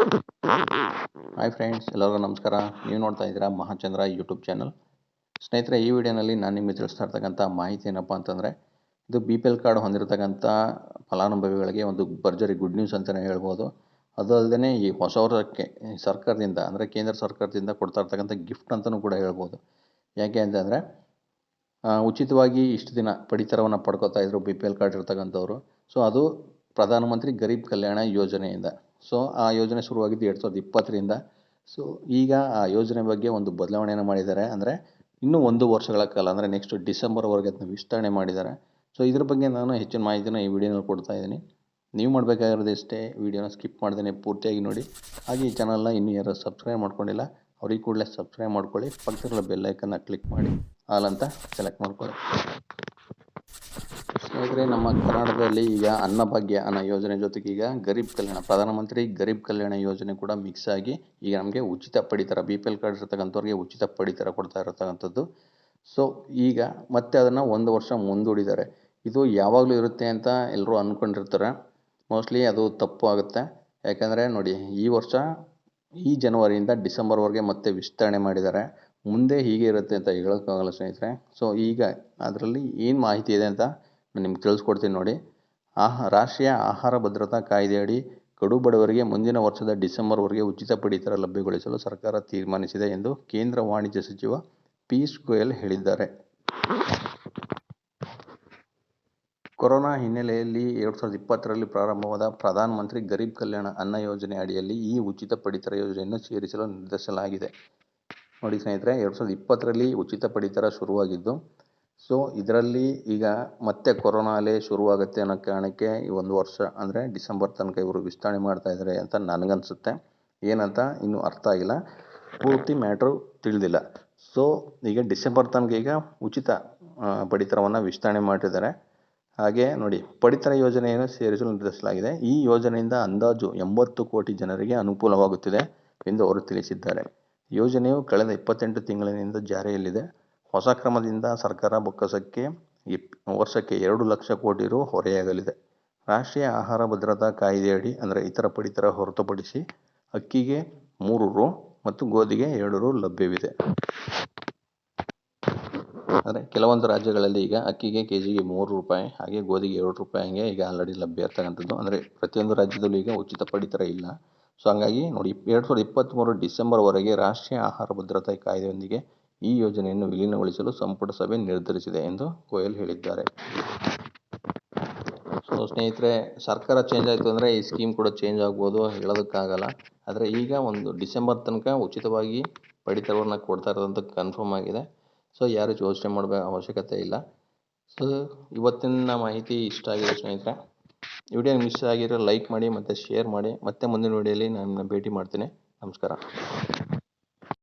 Hi friends ಎಲ್ಲರಿಗೂ ನಮಸ್ಕಾರ. ನೀವು ನೋಡ್ತಾ ಇದ್ದೀರಾ ಮಹಾಚಂದ್ರ ಯೂಟ್ಯೂಬ್ ಚಾನಲ್ ಸ್ನೇಹಿತರೆ, ಈ ವಿಡಿಯೋನಲ್ಲಿ ನಾನು ನಿಮಗೆ ತಿಳಿಸ್ತಾ ಇರ್ತಕ್ಕಂಥ ಮಾಹಿತಿ ಏನಪ್ಪ ಅಂತಂದರೆ, ಇದು ಬಿ ಪಿ ಎಲ್ ಕಾರ್ಡ್ ಹೊಂದಿರತಕ್ಕಂಥ ಫಲಾನುಭವಿಗಳಿಗೆ ಒಂದು ಭರ್ಜರಿ ಗುಡ್ ನ್ಯೂಸ್ ಅಂತಲೇ ಹೇಳ್ಬೋದು. ಅದು ಅಲ್ಲದೆ ಈ ಹೊಸ ವರ್ಷಕ್ಕೆ ಸರ್ಕಾರದಿಂದ, ಅಂದರೆ ಕೇಂದ್ರ ಸರ್ಕಾರದಿಂದ ಕೊಡ್ತಾ ಇರ್ತಕ್ಕಂಥ ಗಿಫ್ಟ್ ಅಂತಲೂ ಕೂಡ ಹೇಳ್ಬೋದು. ಯಾಕೆ ಅಂತಂದರೆ ಉಚಿತವಾಗಿ ಇಷ್ಟು ದಿನ ಪಡಿತರವನ್ನು ಪಡ್ಕೋತಾ ಇದ್ದರು ಬಿ ಪಿ ಎಲ್ ಕಾರ್ಡ್ ಇರ್ತಕ್ಕಂಥವ್ರು. ಸೊ ಅದು ಪ್ರಧಾನಮಂತ್ರಿ ಗರೀಬ್ ಕಲ್ಯಾಣ ಯೋಜನೆಯಿಂದ. ಸೊ ಆ ಯೋಜನೆ ಶುರುವಾಗಿದ್ದು ಎರಡು ಸಾವಿರದ ಇಪ್ಪತ್ತರಿಂದ. ಸೊ ಈಗ ಆ ಯೋಜನೆ ಬಗ್ಗೆ ಒಂದು ಬದಲಾವಣೆಯನ್ನು ಮಾಡಿದ್ದಾರೆ. ಅಂದರೆ ಇನ್ನೂ ಒಂದು ವರ್ಷಗಳ ಕಾಲ, ಅಂದರೆ ನೆಕ್ಸ್ಟ್ ಡಿಸೆಂಬರ್ವರೆಗೆ ಅದನ್ನ ವಿಸ್ತರಣೆ ಮಾಡಿದ್ದಾರೆ. ಸೊ ಇದ್ರ ಬಗ್ಗೆ ನಾನು ಹೆಚ್ಚಿನ ಮಾಹಿತಿನ ಈ ವಿಡಿಯೋನಲ್ಲಿ ಕೊಡ್ತಾ ಇದ್ದೀನಿ. ನೀವು ಮಾಡಬೇಕಾಗಿರೋದು ಇಷ್ಟೇ. ವಿಡಿಯೋನ ಸ್ಕಿಪ್ ಮಾಡ್ದೇ ಪೂರ್ತಿಯಾಗಿ ನೋಡಿ. ಹಾಗೆ ಈ ಚಾನಲ್ನ ಇನ್ನೂ ಯಾರು ಸಬ್ಸ್ಕ್ರೈಬ್ ಮಾಡ್ಕೊಂಡಿಲ್ಲ, ಅವ್ರಿಗೆ ಕೂಡಲೇ ಸಬ್ಸ್ಕ್ರೈಬ್ ಮಾಡ್ಕೊಳ್ಳಿ. ಪಕ್ಕದಲ್ಲಿರೋ ಬೆಲ್ಲೈಕನ್ನ ಕ್ಲಿಕ್ ಮಾಡಿ. ಆಲ್ ಅಂತ ಸೆಲೆಕ್ಟ್ ಮಾಡ್ಕೊಳ್ಳಿ. ಸ್ನೇಹಿತರೆ, ನಮ್ಮ ಕರ್ನಾಟಕದಲ್ಲಿ ಈಗ ಅನ್ನಭಾಗ್ಯ ಅನ್ನೋ ಯೋಜನೆ ಜೊತೆಗೆ ಈಗ ಗರೀಬ್ ಕಲ್ಯಾಣ, ಪ್ರಧಾನಮಂತ್ರಿ ಗರೀಬ್ ಕಲ್ಯಾಣ ಯೋಜನೆ ಕೂಡ ಮಿಕ್ಸ್ ಆಗಿ ಈಗ ನಮಗೆ ಉಚಿತ ಪಡಿತರ ಬಿ ಪಿ ಎಲ್ ಕಾರ್ಡ್ ಇರ್ತಕ್ಕಂಥವ್ರಿಗೆ ಉಚಿತ ಪಡಿತರ ಕೊಡ್ತಾ ಇರತಕ್ಕಂಥದ್ದು. ಸೊ ಈಗ ಮತ್ತೆ ಅದನ್ನು ಒಂದು ವರ್ಷ ಮುಂದೂಡಿದ್ದಾರೆ. ಇದು ಯಾವಾಗಲೂ ಇರುತ್ತೆ ಅಂತ ಎಲ್ಲರೂ ಅಂದ್ಕೊಂಡಿರ್ತಾರೆ ಮೋಸ್ಟ್ಲಿ ಅದು ತಪ್ಪು ಆಗುತ್ತೆ. ಯಾಕಂದರೆ ನೋಡಿ, ಈ ವರ್ಷ, ಈ ಜನವರಿಯಿಂದ ಡಿಸೆಂಬರ್ವರೆಗೆ ಮತ್ತೆ ವಿಸ್ತರಣೆ ಮಾಡಿದ್ದಾರೆ. ಮುಂದೆ ಹೀಗೆ ಇರುತ್ತೆ ಅಂತ ಹೇಳೋಕ್ಕಾಗಲ್ಲ ಸ್ನೇಹಿತರೆ. ಸೊ ಈಗ ಅದರಲ್ಲಿ ಏನು ಮಾಹಿತಿ ಇದೆ ಅಂತ ನಾನು ನಿಮ್ಗೆ ತಿಳಿಸ್ಕೊಡ್ತೀನಿ ನೋಡಿ. ಆಹಾ, ರಾಷ್ಟ್ರೀಯ ಆಹಾರ ಭದ್ರತಾ ಕಾಯ್ದೆಯಡಿ ಕಡು ಬಡವರಿಗೆ ಮುಂದಿನ ವರ್ಷದ ಡಿಸೆಂಬರ್ವರೆಗೆ ಉಚಿತ ಪಡಿತರ ಲಭ್ಯಗೊಳಿಸಲು ಸರ್ಕಾರ ತೀರ್ಮಾನಿಸಿದೆ ಎಂದು ಕೇಂದ್ರ ವಾಣಿಜ್ಯ ಸಚಿವ ಪಿಯೂಷ್ ಗೋಯಲ್ ಹೇಳಿದ್ದಾರೆ. ಕೊರೋನಾ ಹಿನ್ನೆಲೆಯಲ್ಲಿ ಎರಡು ಸಾವಿರದ ಇಪ್ಪತ್ತರಲ್ಲಿ ಪ್ರಾರಂಭವಾದ ಪ್ರಧಾನಮಂತ್ರಿ ಗರೀಬ್ ಕಲ್ಯಾಣ ಅನ್ನ ಯೋಜನೆ ಅಡಿಯಲ್ಲಿ ಈ ಉಚಿತ ಪಡಿತರ ಯೋಜನೆಯನ್ನು ಸೇರಿಸಲು ನಿರ್ಧರಿಸಲಾಗಿದೆ. ನೋಡಿ ಸ್ನೇಹಿತರೆ, ಎರಡು ಸಾವಿರದ ಇಪ್ಪತ್ತರಲ್ಲಿ ಉಚಿತ ಪಡಿತರ ಶುರುವಾಗಿದ್ದು ಸೊ ಇದರಲ್ಲಿ ಈಗ ಮತ್ತೆ ಕೊರೋನಾ ಅಲೆ ಶುರುವಾಗುತ್ತೆ ಅನ್ನೋ ಕಾರಣಕ್ಕೆ ಈ ಒಂದು ವರ್ಷ ಅಂದರೆ ಡಿಸೆಂಬರ್ ತನಕ ಇವರು ವಿಸ್ತರಣೆ ಮಾಡ್ತಾ ಇದ್ದಾರೆ ಅಂತ ನನಗನ್ಸುತ್ತೆ. ಏನಂತ ಇನ್ನೂ ಅರ್ಥ ಆಗಿಲ್ಲ. ಪೂರ್ತಿ ಮ್ಯಾಟ್ರು ತಿಳಿದಿಲ್ಲ. ಸೊ ಈಗ ಡಿಸೆಂಬರ್ ತನಕ ಈಗ ಉಚಿತ ಪಡಿತರವನ್ನು ವಿಸ್ತರಣೆ ಮಾಡಿದ್ದಾರೆ. ಹಾಗೆ ನೋಡಿ, ಪಡಿತರ ಯೋಜನೆಯನ್ನು ಸೇರಿಸಲು ನಿರ್ಧರಿಸಲಾಗಿದೆ. ಈ ಯೋಜನೆಯಿಂದ ಅಂದಾಜು ಎಂಬತ್ತು ಕೋಟಿ ಜನರಿಗೆ ಅನುಕೂಲವಾಗುತ್ತಿದೆ ಎಂದು ಅವರು ತಿಳಿಸಿದ್ದಾರೆ. ಯೋಜನೆಯು ಕಳೆದ ಇಪ್ಪತ್ತೆಂಟು ತಿಂಗಳಿನಿಂದ ಜಾರಿಯಲ್ಲಿದೆ. ಹೊಸ ಕ್ರಮದಿಂದ ಸರ್ಕಾರ ಬೊಕ್ಕಸಕ್ಕೆ ಇಪ್, ವರ್ಷಕ್ಕೆ ಎರಡು ಲಕ್ಷ ಕೋಟಿ ರು ಹೊರೆಯಾಗಲಿದೆ. ರಾಷ್ಟ್ರೀಯ ಆಹಾರ ಭದ್ರತಾ ಕಾಯ್ದೆಯಡಿ, ಅಂದರೆ ಇತರ ಪಡಿತರ ಹೊರತುಪಡಿಸಿ ಅಕ್ಕಿಗೆ ಮೂರು ರು ಮತ್ತು ಗೋಧಿಗೆ ಎರಡು ರು ಲಭ್ಯವಿದೆ. ಅಂದರೆ ಕೆಲವೊಂದು ರಾಜ್ಯಗಳಲ್ಲಿ ಈಗ ಅಕ್ಕಿಗೆ ಕೆ ಜಿಗೆ ಮೂರು ರೂಪಾಯಿ, ಹಾಗೆ ಗೋಧಿಗೆ ಎರಡು ರೂಪಾಯಿ, ಹಾಗೆ ಈಗ ಆಲ್ರೆಡಿ ಲಭ್ಯ ಇರ್ತಕ್ಕಂಥದ್ದು ಅಂದರೆ ಪ್ರತಿಯೊಂದು ರಾಜ್ಯದಲ್ಲೂ ಈಗ ಉಚಿತ ಪಡಿತರ ಇಲ್ಲ. ಸೊ ಹಂಗಾಗಿ ನೋಡಿ, ಎರಡು ಸಾವಿರದ ಇಪ್ಪತ್ತ್ಮೂರು ಡಿಸೆಂಬರ್ವರೆಗೆ ರಾಷ್ಟ್ರೀಯ ಆಹಾರ ಭದ್ರತಾ ಕಾಯ್ದೆಯೊಂದಿಗೆ ಈ ಯೋಜನೆಯನ್ನು ವಿಲೀನಗೊಳಿಸಲು ಸಂಪುಟ ಸಭೆ ನಿರ್ಧರಿಸಿದೆ ಎಂದು ಗೋಯಲ್ ಹೇಳಿದ್ದಾರೆ. ಸೊ, ಸ್ನೇಹಿತರೆ, ಸರ್ಕಾರ ಚೇಂಜ್ ಆಯಿತು ಅಂದರೆ ಈ ಸ್ಕೀಮ್ ಕೂಡ ಚೇಂಜ್ ಆಗ್ಬೋದು, ಹೇಳೋದಕ್ಕಾಗಲ್ಲ. ಆದರೆ ಈಗ ಒಂದು ಡಿಸೆಂಬರ್ ತನಕ ಉಚಿತವಾಗಿ ಪಡಿತರವನ್ನು ಕೊಡ್ತಾ ಇರೋದಂತ ಕನ್ಫರ್ಮ್ ಆಗಿದೆ. ಸೊ, ಯಾರು ಯೋಚನೆ ಮಾಡಬೇಕು ಅವಶ್ಯಕತೆ ಇಲ್ಲ. ಸೊ, ಇವತ್ತಿನ ಮಾಹಿತಿ ಇಷ್ಟ ಆಗಿದೆ ಸ್ನೇಹಿತರೆ. ವಿಡಿಯೋ ಮಿಸ್ ಆಗಿರೋ ಲೈಕ್ ಮಾಡಿ ಮತ್ತು ಶೇರ್ ಮಾಡಿ. ಮತ್ತೆ ಮುಂದಿನ ವಿಡಿಯೋಲಿ ನಾನು ಭೇಟಿ ಮಾಡ್ತೀನಿ. ನಮಸ್ಕಾರ.